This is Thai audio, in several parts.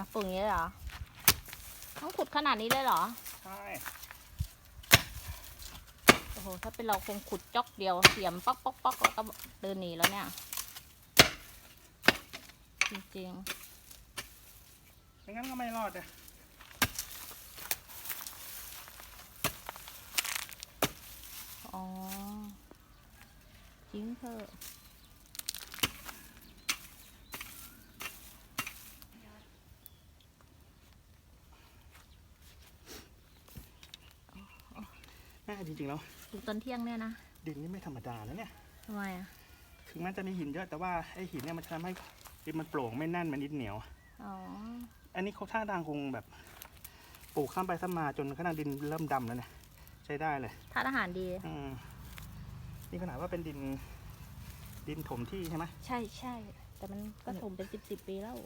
อะปลูกอย่างนี้เลยเหรอ ต้องขุดขนาดนี้เลยเหรอ ใช่ โอ้โห ถ้าเป็นเราคงขุดจอกเดียวเสียมป๊อกป๊อกป๊อกแล้วก็เดินหนีแล้วเนี่ย จริงไม่งั้นก็ไม่รอดเลยๆอ๋อ จริงเถอะ ม่จริงๆแล้วปลูกตอนเที่ยงเนี่ยนะดินนี่ไม่ธรรมดานะเนี่ยทำไมอะถึงแม้จะมีหินเยอะแต่ว่าไอ้หินเนี่ยมันจะทำให้ดินมันโปร่งไม่แน่นมันนิดเหนียวอ๋ออันนี้เขาท่าทางคงแบบปลูกข้ามไปข้ามมาจนขนาดดินเริ่มดำแล้วเนี่ยใช้ได้เลยทานอาหารดีอืมนี่ขนาดว่าเป็นดินดินถมที่ใช่ไหมใช่ใช่แต่มันก็ถมเป็นสิบสิบปีแล้ว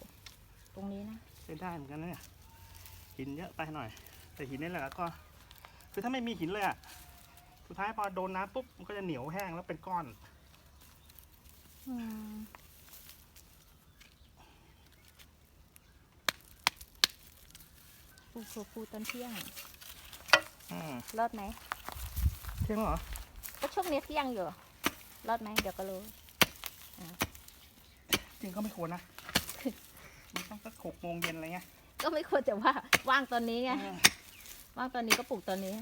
ตรงนี้นะใช้ได้เหมือนกันนะเนี่ยหินเยอะไปหน่อย แต่หินนี่แหละก็ คือถ้าไม่มีหินเลยอะสุดท้ายพอโดนน้ำปุ๊บมันก็จะเหนียวแห้งแล้วเป็นก้อน อืมปลูกถั่วพูตอนเที่ยงอืมรอดไหมเที่ยงแล้วเหรอก็ช่วงนี้เที่ยงอยู่รอดไหมเดี๋ยวก็รู้จริงก็ไม่ควรนะ มันต้องสักหกโมงเย็นอะไรเงี้ยก็ไม่ควรจะว่าว่างตอนนี้ไง อืม ว่าตอนนี้ก็ปลูกตอนนี้